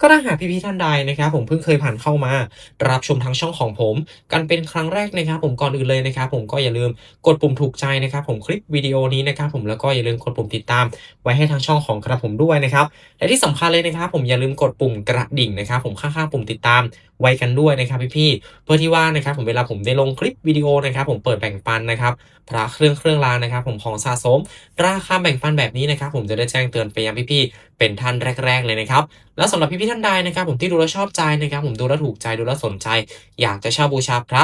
ก็ถ้าหากพี่ๆท่านใดนะครับผมเพิ่งเคยผ่านเข้ามา รับชมทั้งช่องของผม กันเป็นครั้งแรกนะครับ ผมก่อนอื่นเลยนะครับ ผมก็อย่าลืมกดปุ่มถูกใจนะครับ ผมคลิปวิดีโอนี้นะครับ ผมแล้วก็อย่าลืมกดปุ่มติดตาม ไว้ให้ทางช่องของกระผมด้วยนะครับและที่สำคัญเลยนะครับ ผมอย่าลืมกดปุ่มกระดิ่งนะครับ ผมข้างๆปุ่มติดตาม ไว้กันด้วยนะครับพี่ๆเพื่อที่ว่านะครับผมเวลาผมได้ลงคลิปวิดีโอนะครับผมเปิดแบ่งปันนะครับพระเครื่องเครื่องรางนะครับ ผมของสะสม ราคาแบ่งปันแบบนี้นะครับผมจะได้แจ้งเตือนไปยังพี่ๆเป็นท่านแรก ๆ เลยนะครับแล้วสำหรับพี่ๆท่านใดนะครับ ผมที่ดูแลชอบใจนะครับ ผมดูแลถูกใจดูแลสนใจ อยากจะเช่าบูชาพระ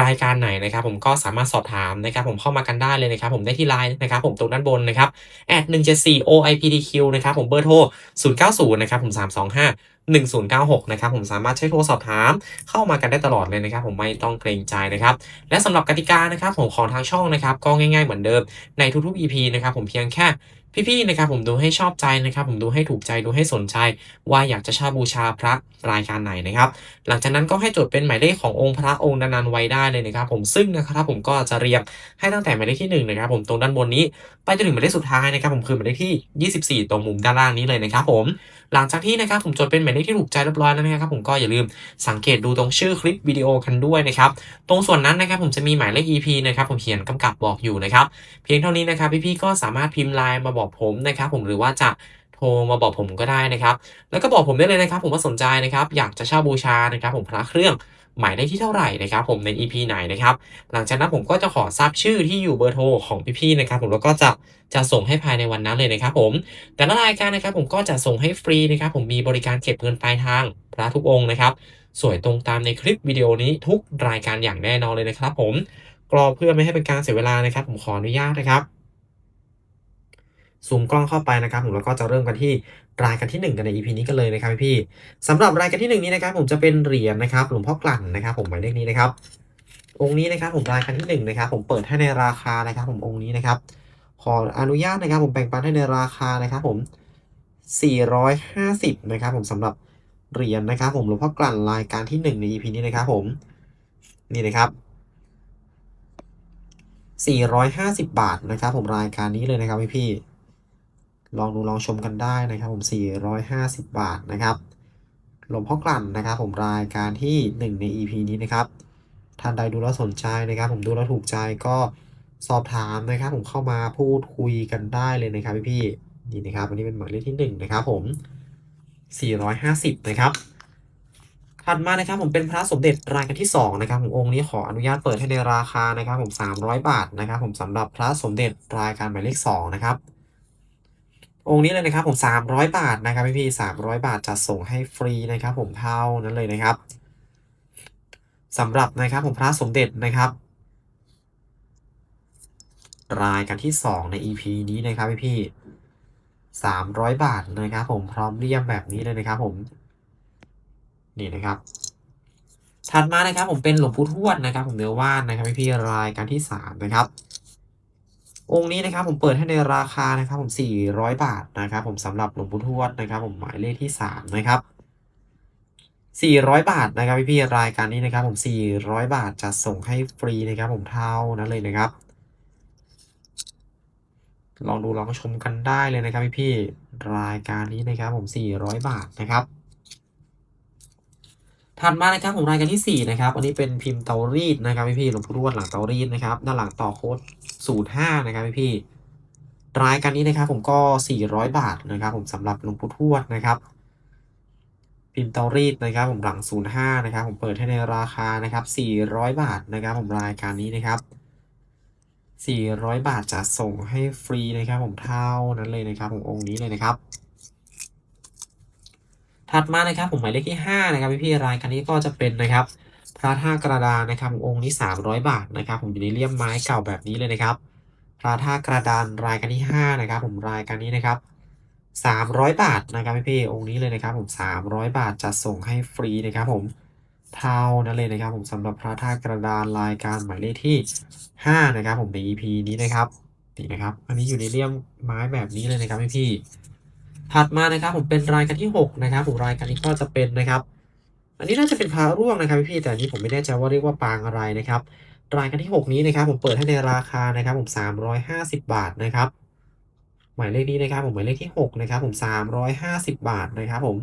รายการไหนนะครับ ผมก็สามารถสอบถามนะครับ ผมเข้ามากันได้เลยนะครับ ผมได้ที่ไลน์นะครับ ผมตรงด้านบนนะครับแอด174 OIPDQ นะครับผมเบอร์โทร090นะครับผม325 1096นะครับผมสามารถใช้โทรสอบถาม เข้ามากันได้ตลอดเลยนะครับผมไม่ต้องเกรงใจนะครับและสำหรับกติกานะครับผมของทางช่องนะครับก็ง่าย ๆเหมือนเดิมในทุกๆ EP นะครับผมเพียงแค่ พี่ๆนะครับผมดูให้ชอบใจนะครับ ผมดูให้ถูกใจดูให้สนใจ ว่าอยากจะชาบูชาพระรายการไหนนะครับ หลังจากนั้นก็ให้จดเป็นหมายเลขขององค์พระองค์นั้นๆไว้ได้เลยนะครับ ผมซึ่งนะครับผมก็จะเรียงให้ตั้งแต่หมายเลขที่หนึ่งนะครับผมตรงด้านบนนี้ไปจนถึงหมายเลขสุดท้ายนะครับ ผมคือหมายเลขที่ 24 ตรงมุมด้านล่างนี้เลยนะครับ ผมหลังจากที่นะครับผมจดเป็นหมายเลขที่ถูกใจเรียบร้อยแล้วนะครับ ผมก็อย่าลืมสังเกตดูตรงชื่อคลิปวิดีโอกันด้วยนะครับตรงส่วนนั้นนะครับผมจะมีหมายเลข EP นะครับผมเขียนกำกับบอกอยู่นะครับเพียงเท่านี้นะครับพี่ๆก็สามารถพิมพ์ไลน์มาบอกผมนะครับผมหรือว่าจะโทรมาบอกผมก็ได้นะครับ แล้วก็บอกผมได้เลยนะครับ ผมว่าสนใจนะครับ อยากจะเช่าบูชานะครับ ผมพระเครื่องหมายเลขที่เท่าไหร่นะครับ ผมใน EP ไหนนะครับ หลังจากนั้นผมก็จะขอทราบชื่อที่อยู่เบอร์โทรของพี่ๆนะครับผมแล้วก็จะจะส่งให้ภายในวันนั้นเลยนะครับ ผม แต่ละรายการนะครับ ผมก็จะส่งให้ฟรีนะครับ ผมมีบริการเก็บเงินปลายทางพระทุกองค์นะครับ สวยตรงตามในคลิปวิดีโอนี้ทุกรายการอย่างแน่นอนเลยนะครับ ผมกรอเพื่อไม่ให้เป็นการเสียเวลานะครับ ผมขออนุญาตนะครับ ซูมกล้องเข้าไปนะครับผมแล้วก็จะเริ่มกันที่รายการที่ 1 กันใน EP นี้กันเลยนะครับพี่สำหรับรายการที่ 1 นี้นะครับผมจะเป็นเหรียญนะครับหลวงพ่อกลั่นนะครับ ผมหมายเลขนี้นะครับ องค์นี้นะครับผมรายการที่1นะครับผมเปิดให้ในราคานะครับ ผมองค์นี้นะครับขออนุญาตนะครับ ผมแบ่งปันให้ในราคานะครับ ผม 450 นะครับ ผมสำหรับเหรียญนะครับ ผมหลวงพ่อกลั่นรายการที่ 1 ใน EP นี้นะครับ ผมนี่นะครับ450 บาทนะครับ ผมรายการนี้เลยนะครับพี่ ลองดูลองชมกันได้นะครับผม450 บาทนะครับหลวงพ่อกลั่นนะครับ ผมรายการที่ 1 ใน EP นี้นะครับท่านใดดูแล้วสนใจนะครับ ผมดูแล้วถูกใจก็สอบถามนะครับ ผมเข้ามาพูดคุยกันได้เลยนะครับพี่ๆนี่นะครับอันนี้เป็นหมายเลขที่ 1 นะครับ ผม 450 นะครับถัดมานะครับผมเป็นพระสมเด็จรายการที่ 2 นะครับผมองค์นี้ขออนุญาตเปิดให้ในราคานะครับ ผม 300 บาทนะครับ ผมสำหรับพระสมเด็จรายการหมายเลข2นะครับ องค์นี้เลยนะครับผม 300 บาทนะครับพี่พี่300 บาทจะส่งให้ฟรีนะครับ ผมเท่านั้นเลยนะครับสำหรับนะครับผมพระสมเด็จนะครับ รายการที่ 2 ใน EP นี้นะครับพี่พี่300 บาทนะครับ ผมพร้อมเรียมแบบนี้เลยนะครับ ผมนี่นะครับถัดมานะครับผมเป็นหลวงปู่ทวดนะครับ ผมเนื้อว่านนะครับพี่พี่รายการที่ 3 นะครับ องค์นี้นะครับผมเปิดให้ในราคานะครับผม400 บาทนะครับผมสำหรับหลวงปู่ทวดนะครับ ผมหมายเลขที่3นะครับ400 บาทนะครับพี่พี่รายการนี้นะครับ ผม 400 บาทจะส่งให้ฟรีนะครับผมเท่านั้นเลยนะครับ ลองดูลองชมกันได้เลยนะครับพี่พี่รายการนี้นะครับ ผม 400 บาทนะครับ ถัดมานะครับผมรายการที่ 4 นะครับ อันนี้เป็นพิมพ์เตารีดนะครับพี่พี่หลวงปู่ทวดหลังเตารีดนะครับด้านหลังต่อโค้ดสูตร5นะครับพี่พี่รายการนี้นะครับผมก็ 400 บาทนะครับ ผมสำหรับหลวงปู่ทวดนะครับ พิมพ์เตารีดนะครับ ผมหลัง05นะครับ ผมเปิดให้ในราคานะครับ 400 บาทนะครับ ผมรายการนี้นะครับ 400 บาทจะส่งให้ฟรีนะครับ ผมเท่านั้นเลยนะครับผมองค์นี้เลยนะครับ ถัดมานะครับผมหมายเลขที่ 5 นะครับพี่พี่รายการนี้ก็จะเป็นนะครับ พระท่ากระดานนะครับองค์นี้ 300 บาทนะครับ ผมอยู่ในเลี่ยมไม้เก่าแบบนี้เลยนะครับ พระท่ากระดานรายการที่ 5 นะครับ ผมรายการนี้นะครับ 300 บาทนะครับพี่พี่องค์นี้เลยนะครับ ผม 300 บาทจะส่งให้ฟรีนะครับ ผมเท่านั้นเลยนะครับ ผมสำหรับพระท่ากระดานรายการหมายเลขที่ 5 นะครับ ผมใน EP นี้นะครับนี่นะครับ อันนี้อยู่ในเลี่ยมไม้แบบนี้เลยนะครับพี่พี่ ถัดมานะครับผมเป็นรายการที่หกนะครับผมรายการนี้ก็จะเป็นนะครับ อันนี้น่าจะเป็นพระร่วงนะครับพี่แต่นี้ผมไม่แน่ใจว่าเรียกว่าปางอะไรนะครับ รายการที่หกนี้นะครับ ผมเปิดให้ในราคานะครับ ผม 350 บาทนะครับ หมายเลขนี้นะครับ ผมหมายเลขที่หกนะครับผม350 บาทนะครับ ผม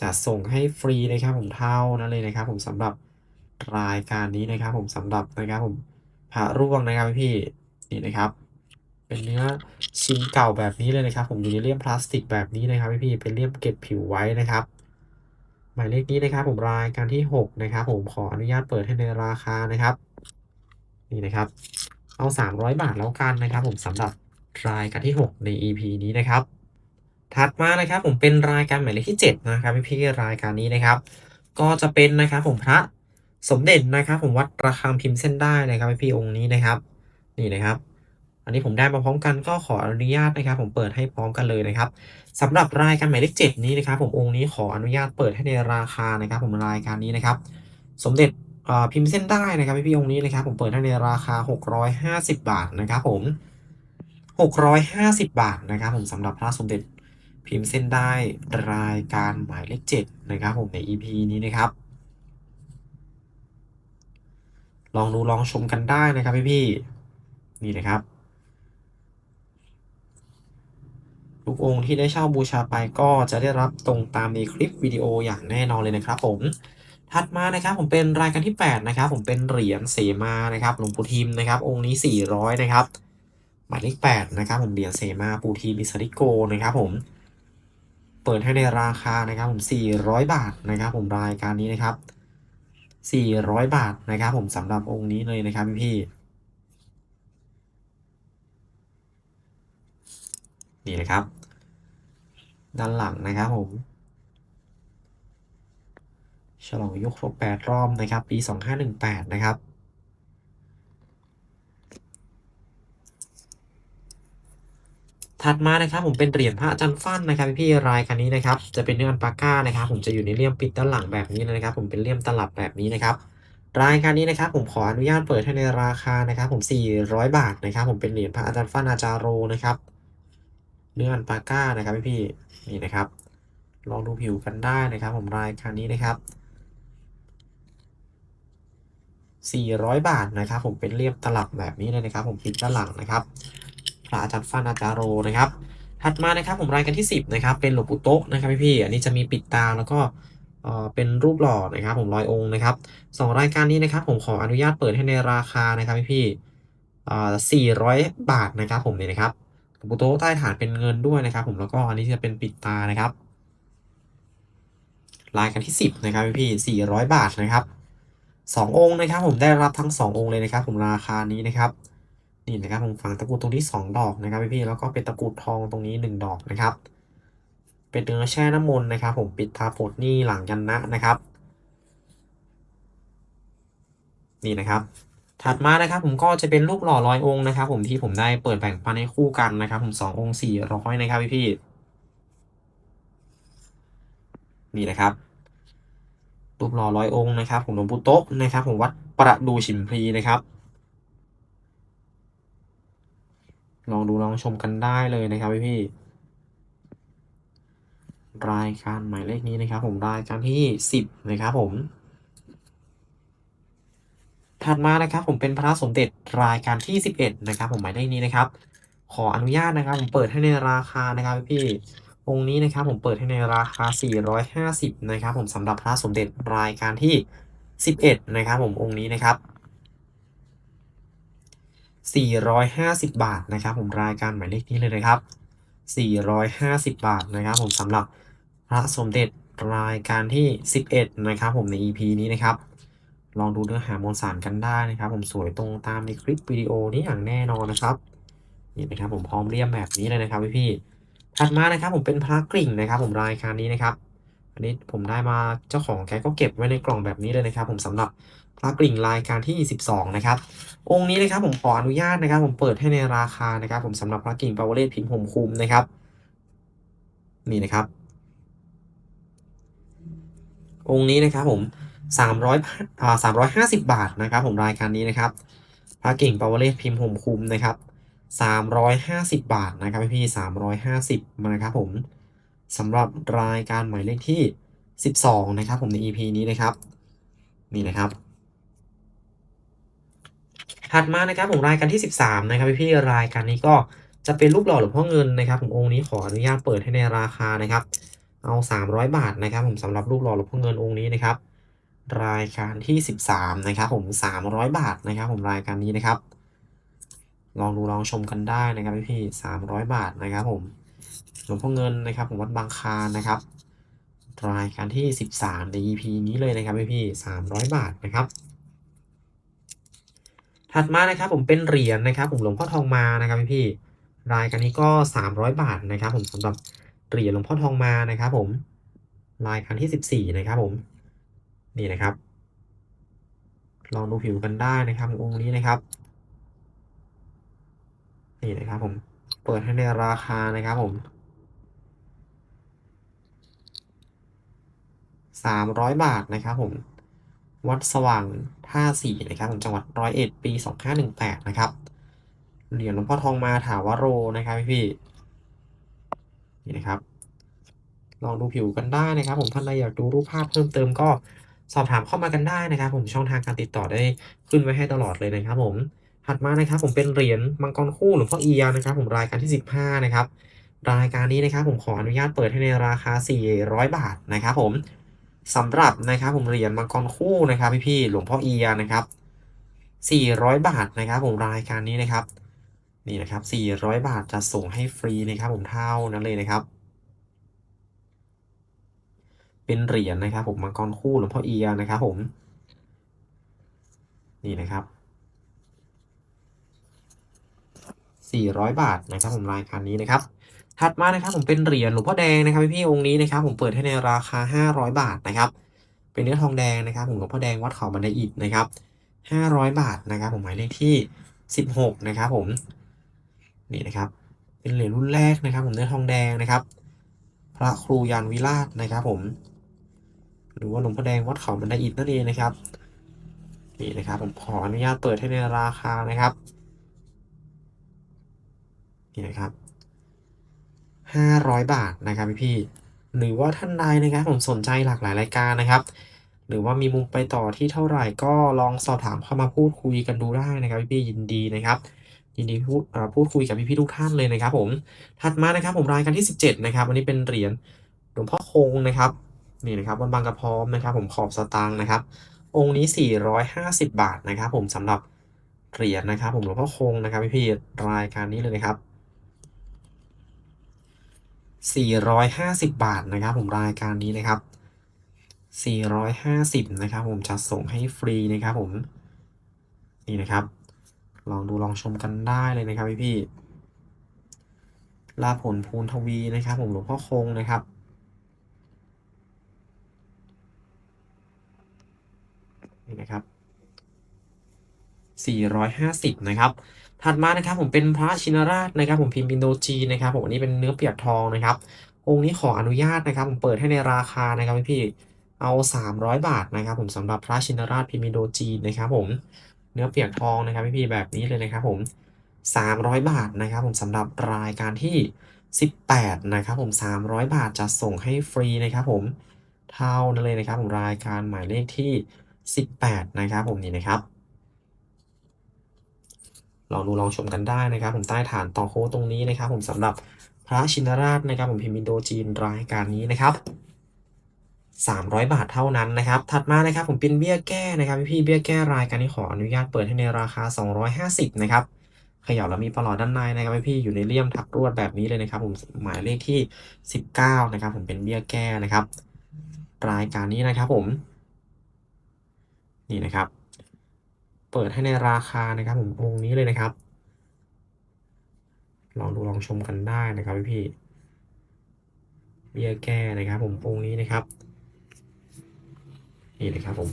จะส่งให้ฟรีนะครับผมเท่านั้นเลยนะครับ ผมสำหรับรายการนี้นะครับ ผมสำหรับนะครับ ผมพระร่วงนะครับพี่นี่นะครับ เป็นเนื้อชิ้นเก่าแบบนี้เลยนะครับ ผมอยู่ในเลี่ยมพลาสติกแบบนี้นะครับพี่ๆเป็นเลี่ยมเก็บผิวไว้นะครับ หมายเลขนี้นะครับผมรายการที่ 6 นะครับ ผมขออนุญาตเปิดให้ในราคานะครับ นี่นะครับ เอา 300 บาทแล้วกันนะครับ ผมสำหรับรายการที่ 6 ใน EP นี้นะครับ ถัดมานะครับผมเป็นรายการหมายเลขที่ 7 นะครับพี่ๆรายการนี้นะครับ ก็จะเป็นนะครับผมพระสมเด็จนะครับ ผมวัดระฆังพิมพ์เส้นได้นะครับพี่องค์นี้นะครับ นี่นะครับ นนี้ผมได้มาพร้อมกันก็ขออนุญาตนะครับ ผมเปิดให้พร้อมกันเลยนะครับสำหรับรายการหมายเลขเจ็ดนี้นะครับ ผมองค์นี้ขออนุญาตเปิดให้ในราคานะครับ ผมรายการนี้นะครับ สมเด็จพิมพ์เส้นได้นะครับพี่ๆองค์นี้นะครับ ผมเปิดให้ในราคา 650 บาทนะครับ ผม 650 บาทนะครับ ผมสำหรับพระสมเด็จพิมพ์เส้นได้รายการหมายเลขเจ็ดนะครับ ผมใน EP นี้นะครับ ลองดูลองชมกันได้นะครับพี่ๆนี่นะครับ ทุกองค์ที่ได้เช่าบูชาไปก็จะได้รับตรงตามในคลิปวิดีโออย่างแน่นอนเลยนะครับ ผมถัดมานะครับผมเป็นรายการที่ 8 นะครับ ผมเป็นเหรียญเสมานะครับหลวงปู่ทิมนะครับ องค์นี้ 400 นะครับหมายเลข8นะครับ ผมเหรียญเสมาปู่ทีมิสริโกนะครับผมเปิดให้ในราคานะครับ ผม 400 บาทนะครับ ผมรายการนี้นะครับ 400 บาทนะครับ ผมสำหรับองค์นี้เลยนะครับพี่ นี่นะครับ ด้านหลังนะครับผมฉลองยกครบ8รอบนะครับ ปี 2518 นะครับ ถัดมานะครับผมเป็นเหรียญพระอาจารย์ฟันนะครับพี่รายการนี้นะครับ จะเป็นเนื้ออันปาก้านะครับ ผมจะอยู่ในเลี่ยมปิดด้านหลังแบบนี้นะครับ ผมเป็นเลี่ยมตลับแบบนี้นะครับ รายการนี้นะครับ ผมขออนุญาตเปิดให้ในราคานะครับ ผม 400 บาทนะครับ ผมเป็นเหรียญพระอาจารย์ฟันอาจารโรนะครับ เนื้ออันปาก้านะครับพี่ๆนี่นะครับ ลองดูผิวกันได้นะครับ ผมรายการนี้นะครับ 400 บาทนะครับ ผมเป็นเรียบตลับแบบนี้เลยนะครับ ผมปิดด้านหลังนะครับพระอาจารย์ฟันอาจารโรนะครับ ถัดมานะครับผมรายการที่ 10นะครับเป็นหลวงปู่โต๊ะนะครับพี่ๆอันนี้จะมีปิดตาแล้วก็เป็นรูปหล่อนะครับ ผมร้อยองค์นะครับสองรายการนี้นะครับ ผมขออนุญาตเปิดให้ในราคานะครับพี่ๆอ่า400บาทนะครับผมเนี่ยนะครับ ปูโต๊ะใต้ฐานเป็นเงินด้วยนะครับ ผมแล้วก็อันนี้จะเป็นปิดตานะครับรายการที่ 10 นะครับพี่พี่400บาทนะครับสององค์นะครับ ผมได้รับทั้ง 2 องค์เลยนะครับ ผมราคานี้นะครับนี่นะครับผมฝังตะกรุดตรงนี้2ดอกนะครับพี่พี่แล้วก็เป็นตะกรุดทองตรงนี้ 1 ดอกนะครับ เป็นเนื้อแช่น้ำมนต์นะครับ ผมปิดทาโพดนี่หลังยันนะนะครับ นี่นะครับ ถัดมานะครับผมก็จะเป็นรูปหล่อร้อยองค์นะครับ ผมที่ผมได้เปิดแบ่งปันให้คู่กันนะครับ ผมสององค์สี่ร้อยนะครับพี่พี่นี่นะครับรูปหล่อร้อยองค์นะครับ ผมหลวงปู่โต๊ะนะครับ ผมวัดประดูฉิมพลีนะครับ ลองดูลองชมกันได้เลยนะครับพี่พี่รายการหมายเลขนี้นะครับ ผมรายการที่สิบนะครับผม ถัดมานะครับผมเป็นพระสมเด็จรายการที่ 11 นะครับ ผมหมายเลขนี้นะครับ ขออนุญาตนะครับ ผมเปิดให้ในราคานะครับพี่องค์นี้นะครับผมเปิดให้ในราคา 450 นะครับผมสำหรับพระสมเด็จรายการที่ 11 นะครับผมองค์นี้นะครับ 450 บาทนะครับผมรายการหมายเลขนี้เลยนะครับ 450 บาทนะครับผมสำหรับพระสมเด็จรายการที่ 11 นะครับผมใน EP นี้นะครับ ลองดูเนื้อหามวลสารกันได้นะครับ ผมสวยตรงตามในคลิปวิดีโอนี้อย่างแน่นอนนะครับนี่นะครับผมพร้อมเรียมแบบนี้เลยนะครับพี่ถัดมานะครับผมเป็นพระกริ่งนะครับ ผมรายการนี้นะครับ อันนี้ผมได้มาเจ้าของแกก็เก็บไว้ในกล่องแบบนี้เลยนะครับ ผมสำหรับพระกริ่งรายการที่ 12 นะครับ องค์นี้นะครับผมขออนุญาตนะครับ ผมเปิดให้ในราคานะครับ ผมสำหรับพระกริ่งปาวเลตพิมพ์ผมคุมนะครับ นี่นะครับ องค์นี้นะครับผม 300อ่า350 บาทนะครับผมรายการนี้นะครับพระกิ่งปาวเลตพิมพ์ผมคุมนะครับ350 บาทนะครับพี่350มานะครับผมสำหรับรายการหมายเลขที่ 12 นะครับ ผมใน EP นี้นะครับนี่นะครับ ถัดมานะครับผมรายการที่ 13 นะครับพี่รายการนี้ก็จะเป็นรูปหล่อหลวงพ่อเงินนะครับ ผมองค์นี้ขออนุญาตเปิดให้ในราคานะครับ เอา 300 บาทนะครับ ผมสำหรับรูปหล่อหลวงพ่อเงินองค์นี้นะครับ รายการที่ 13 นะครับผม 300 บาทนะครับผมรายการนี้นะครับ ลองดูลองชมกันได้นะครับพี่พี่300 บาทนะครับผมหลวงพ่อเงินนะครับผมวัดบางคานนะครับ รายการที่ 13 ใน EP นี้เลยนะครับพี่พี่300 บาทนะครับ ถัดมานะครับผมเป็นเหรียญนะครับ ผมหลวงพ่อทองมานะครับพี่พี่รายการนี้ก็ 300 บาทนะครับ ผมสำหรับเหรียญหลวงพ่อทองมานะครับ ผมรายการที่ 14 นะครับผม นี่นะครับ ลองดูผิวกันได้นะครับองค์นี้นะครับ นี่นะครับผม เปิดให้ในราคานะครับผม300บาทนะครับผม วัดสว่างท่าสี่นะครับผมจังหวัดร้อยเอ็ดปี2518นะครับ เหรียญหลวงพ่อทองมาถาวโรนะครับพี่พี่นี่นะครับ ลองดูผิวกันได้นะครับ ผมท่านใดอยากดูรูปภาพเพิ่มเติมก็ สอบถามเข้ามากันได้นะครับ ผมช่องทางการติดต่อได้ขึ้นไว้ให้ตลอดเลยนะครับ ผมถัดมานะครับ ผมเป็นเหรียญมังกรคู่หลวงพ่อเอียนะครับ ผมรายการที่ 15 นะครับ รายการนี้นะครับผมขออนุญาตเปิดให้ในราคา 400 บาทนะครับ ผมสำหรับนะครับ ผมเหรียญมังกรคู่นะครับ พี่ๆหลวงพ่อเอียนะครับ 400 บาทนะครับ ผมรายการนี้นะครับนี่นะครับ 400 บาทจะส่งให้ฟรีนะครับ ผมเท่านั้นเลยนะครับ เป็นเหรียญนะครับผมมังกรคู่หลวงพ่อเอียนะครับผม นี่นะครับ400 บาทนะครับผมรายการนี้นะครับ ถัดมานะครับผมเป็นเหรียญหลวงพ่อแดงนะครับพี่ๆองค์นี้นะครับผมเปิดให้ในราคา 500 บาทนะครับ เป็นเนื้อทองแดงนะครับ ผมหลวงพ่อแดงวัดเขาบันไดอิฐนะครับ 500 บาทนะครับ ผมหมายเลขที่ 16 นะครับผมนี่นะครับ เป็นเหรียญรุ่นแรกนะครับ ผมเนื้อทองแดงนะครับ พระครูยานวิราชนะครับ ผม หรือว่าหลวงพ่อแดงวัดเขาบันไดอิฐนั่นเองนะครับนี่นะครับผมขออนุญาตเปิดให้ในราคานะครับนี่นะครับ500บาทนะครับพี่พี่หรือว่าท่านใดนะครับผมสนใจหลากหลายรายการนะครับ หรือว่ามีมุมไปต่อที่เท่าไหร่ก็ลองสอบถามเข้ามาพูดคุยกันดูได้นะครับพี่พี่ยินดีนะครับยินดีพูดพูดคุยกับพี่พี่ทุกท่านเลยนะครับ ผมถัดมานะครับผมรายการที่ 17 นะครับวันนี้เป็นเหรียญหลวงพ่อคงนะครับ นี่นะครับวันบางกระพร้อมนะครับ ผมขอบสตางค์นะครับ องค์นี้ 450 บาทนะครับ ผมสำหรับเหรียญนะครับ ผมหลวงพ่อคงนะครับพี่พี่ๆรายการนี้เลยนะครับ450 บาทนะครับ ผมรายการนี้นะครับ 450 นะครับ ผมจะส่งให้ฟรีนะครับผมนี่นะครับ ลองดูลองชมกันได้เลยนะครับพี่พี่ลาผลภูนทวีนะครับ ผมหลวงพ่อคงนะครับ นี่นะครับ 450 นะครับ ถัดมานะครับผมเป็นพระชินราชนะครับ ผมพิมพ์อินโดจีนนะครับผมอันนี้เป็นเนื้อเปียกทองนะครับ องค์นี้ขออนุญาตนะครับ ผมเปิดให้ในราคานะครับพี่พี่เอา 300 บาทนะครับ ผมสำหรับพระชินราชพิมพ์อินโดจีนนะครับ ผมเนื้อเปียกทองนะครับพี่พี่แบบนี้เลยนะครับ ผม 300 บาทนะครับ ผมสำหรับรายการที่ 18 นะครับ ผม 300 บาทจะส่งให้ฟรีนะครับ ผมเท่านั้นเลยนะครับ ผมรายการหมายเลขที่ 18 นะครับ ผมนี่นะครับ ลองดูลองชมกันได้นะครับ ผมใต้ฐานต่อโค้ดตรงนี้นะครับ ผมสำหรับพระชินราชนะครับ ผมพิมพ์อินโดจีนรายการนี้นะครับ300 บาทเท่านั้นนะครับ ถัดมานะครับผมเป็นเบี้ยแก้นะครับพี่เบี้ยแก้รายการนี้ขออนุญาตเปิดให้ในราคา 250 นะครับขย่าแล้วมีปลอดด้านในนะครับพี่อยู่ในเลี่ยมถักรวดแบบนี้เลยนะครับ ผมหมายเลขที่ 19 นะครับ ผมเป็นเบี้ยแก้นะครับ รายการนี้นะครับผม นี่นะครับ เปิดให้ในราคานะครับผมองนี้เลยนะครับ ลองดูลองชมกันได้นะครับพี่พี่เบี้ยแก้นะครับ ผมองค์นี้นะครับนี่เลยครับผม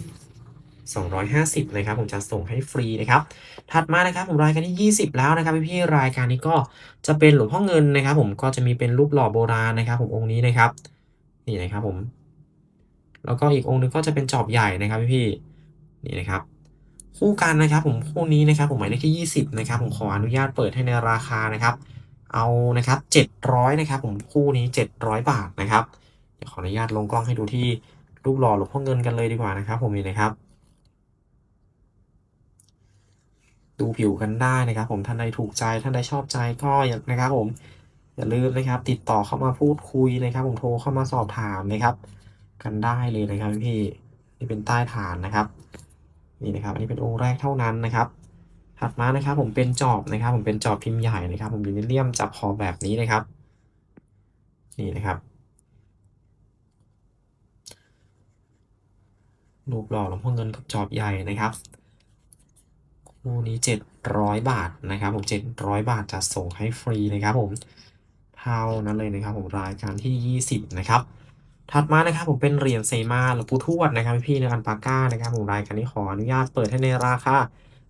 250เลยครับผมจะส่งให้ฟรีนะครับ ถัดมานะครับผมรายการที่ 20 แล้วนะครับพี่ๆรายการนี้ก็จะเป็นหลวงพ่อเงินนะครับ ผมก็จะมีเป็นรูปหล่อโบราณนะครับ ผมองค์นี้นะครับ นี่นะครับผม แล้วก็อีกองค์หนึงก็จะเป็นจอบใหญ่นะครับพี่ๆนี่นะครับ คู่กันนะครับผมคู่นี้นะครับผมหมายเลขที่ 20นะครับผมขออนุญาตเปิดให้ในราคานะครับ เอานะครับ700นะครับผมคู่นี้ 700 บาทนะครับเดี๋ยวขออนุญาตลงกล้องให้ดูที่รูปหล่อหลวงพ่อเงินกันเลยดีกว่านะครับ ผมนี่นะครับ ดูผิวกันได้นะครับ ผมท่านใดถูกใจท่านใดชอบใจก็อย่านะครับผมอย่าลืมนะครับ ติดต่อเข้ามาพูดคุยนะครับ ผมโทรเข้ามาสอบถามนะครับ กันได้เลยนะครับพี่นี่เป็นใต้ฐานนะครับ นี่นะครับ อันนี้เป็นองค์แรกเท่านั้นนะครับ ถัดมานะครับ ผมเป็นจอบนะครับ ผมเป็นจอบพิมพ์ใหญ่นะครับ ผมยูนิเลียมจับขอแบบนี้นะครับ นี่นะครับรูปหล่อหลวงพ่อเงินกับจอบใหญ่นะครับคู่นี้ 700 บาทนะครับ ผม 700 บาทจะส่งให้ฟรีนะครับ ผมเท่านั้นเลยนะครับ ผมรายการที่ 20 นะครับ ถัดมานะครับผมเป็นเหรียญเซมาหลวงปู่ทวดนะครับพี่ในอันปาก้านะครับผมรายการนี้ขออนุญาตเปิดให้ในราคา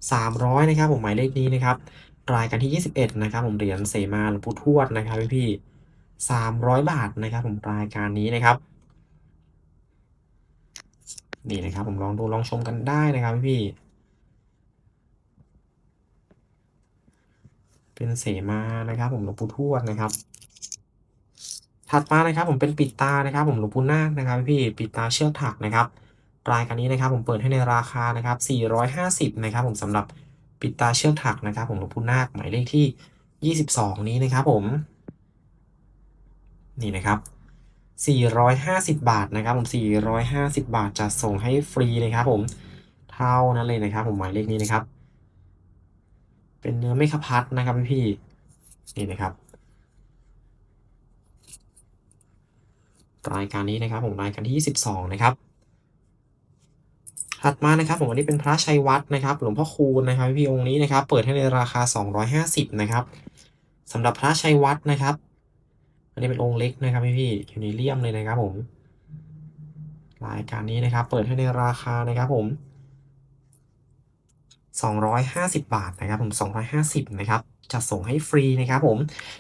300นะครับผมหมายเลขนี้นะครับรายการที่ 21นะครับผมเหรียญเซมาหลวงปู่ทวดนะครับพี่พี่300บาทนะครับผมรายการนี้นะครับนี่นะครับผมลองดูลองชมกันได้นะครับพี่ เป็นเสมานะครับผมหลวงปู่ทวดนะครับ ถัดมานะครับผมเป็นปิดตานะครับ ผมหลวงปู่นาคนะครับพี่ปิดตาเชือกถักนะครับรายการนี้นะครับผมเปิดให้ในราคานะครับ450นะครับผมสำหรับปิดตาเชือกถักนะครับ ผมหลวงปู่นาคหมายเลขที่ 22 นี้นะครับผม นี่นะครับ450 บาทนะครับผม 450 บาทจะส่งให้ฟรีนะครับผมเท่านั้นเลยนะครับ ผมหมายเลขนี้นะครับ เป็นเนื้อไม่ขพัดนะครับพี่นี่นะครับ รายการนี้นะครับผมรายการที่ 22 นะครับ ถัดมานะครับผมอันนี้เป็นพระชัยวัดนะครับหลวงพ่อคูณนะครับพี่องค์นี้นะครับ เปิดให้ในราคา 250 นะครับสำหรับพระชัยวัดนะครับ อันนี้เป็นองค์เล็กนะครับพี่พี่อยู่ในเลี่ยมเลยนะครับผมรายการนี้นะครับ เปิดให้ในราคานะครับผม250 บาทนะครับผม250 นะครับ จะส่งให้ฟรีนะครับผม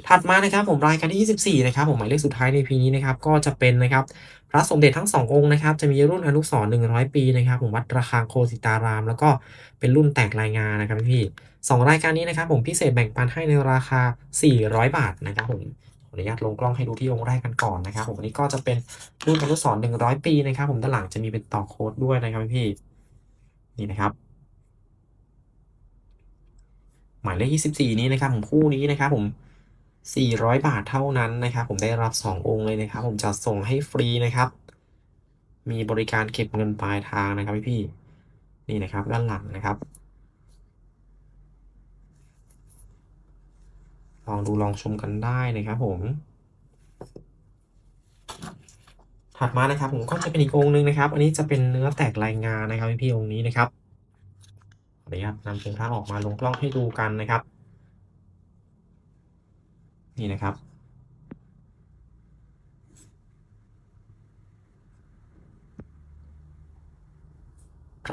ถัดมานะครับผมรายการที่ 24 นะครับผมหมายเลขสุดท้ายในพีนี้นะครับก็จะเป็นนะครับพระสมเด็จทั้ง 2 องค์นะครับจะมีรุ่นอนุสรณ์100 ปีนะครับผมวัดระฆังโคสิตาราม แล้วก็เป็นรุ่นแตกรายงานนะครับพี่สองรายการนี้นะครับผมพิเศษแบ่งปันให้ในราคา 400 บาทนะครับผมขออนุญาตลงกล้องให้ดูที่องค์แรกกันก่อนนะครับผมอันนี้ก็จะเป็นรุ่นอนุสรณ์100 ปีนะครับผมด้านหลังจะมีเป็นต่อโค้ดด้วยนะครับพี่นี่นะครับ หมายเลข 24 นี้นะครับผมคู่นี้นะครับผม400 บาทเท่านั้นนะครับ ผมได้รับ 2 องค์เลยนะครับ ผมจะส่งให้ฟรีนะครับ มีบริการเก็บเงินปลายทางนะครับพี่พี่นี่นะครับด้านหลังนะครับ ลองดูลองชมกันได้นะครับผม ถัดมานะครับผมก็จะเป็นอีกองค์หนึ่งนะครับ อันนี้จะเป็นเนื้อแตกรายงานนะครับพี่พี่องค์นี้นะครับ ขออนุญาตนำเป็นพระออกมาลงกล้องให้ดูกันนะครับ นี่นะครับ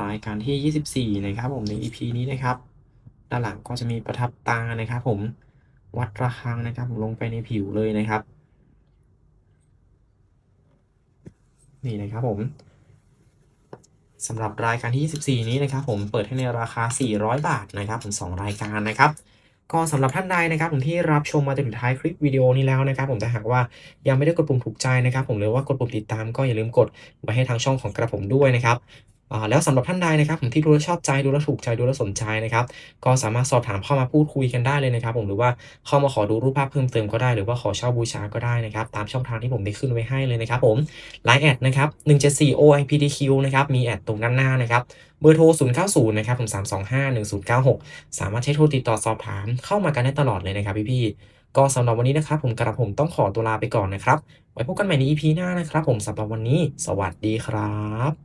รายการที่ 24 นะครับผมใน EP นี้นะครับ ด้านหลังก็จะมีประทับตานะครับ ผมวัดระฆังนะครับ ผมลงไปในผิวเลยนะครับ นี่นะครับผม สำหรับรายการที่ 24 นี้นะครับผมเปิดให้ในราคา 400 บาทนะครับผม2รายการนะครับก็สำหรับท่านใดนะครับผมที่รับชมมาจนถึงท้ายคลิปวิดีโอนี้แล้วนะครับ ผมแต่หากว่ายังไม่ได้กดปุ่มถูกใจนะครับ ผมหรือว่ากดปุ่มติดตามก็อย่าลืมกดไว้ให้ทางช่องของกระผมด้วยนะครับ แล้วสำหรับท่านใดนะครับผมที่ดูแลชอบใจดูแลถูกใจดูแลสนใจนะครับ ก็สามารถสอบถามเข้ามาพูดคุยกันได้เลยนะครับ ผมหรือว่าเข้ามาขอดูรูปภาพเพิ่มเติมก็ได้หรือว่าขอเช่าบูชาก็ได้นะครับ ตามช่องทางที่ผมได้ขึ้นไว้ให้เลยนะครับผม Line แอดนะครับ174 OIPDQ นะครับมีแอดตรงด้านหน้านะครับเบอร์โทร 090 นะครับผม325 1096 สามารถใช้โทรติดต่อสอบถามเข้ามากันได้ตลอดเลยนะครับพี่ๆก็สำหรับวันนี้นะครับผมกระผมต้องขอตัวลาไปก่อนนะครับไว้พบกันใหม่ใน EP หน้านะครับ ผมสำหรับวันนี้ สวัสดีครับ